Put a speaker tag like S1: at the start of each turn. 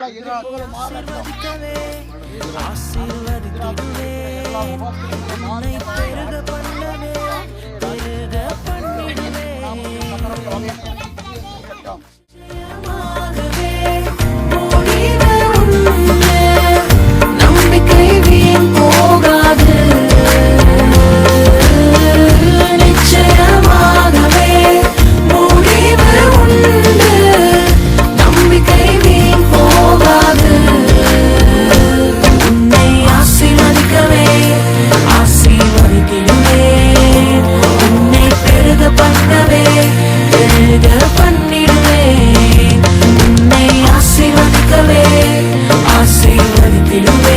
S1: எதிர்ப்புகள் மாறட்டும்.
S2: ஆசீர்வதிக்கவே ஆசீர்வதிக்கவே ஆசீர்வதிக்கிடுவே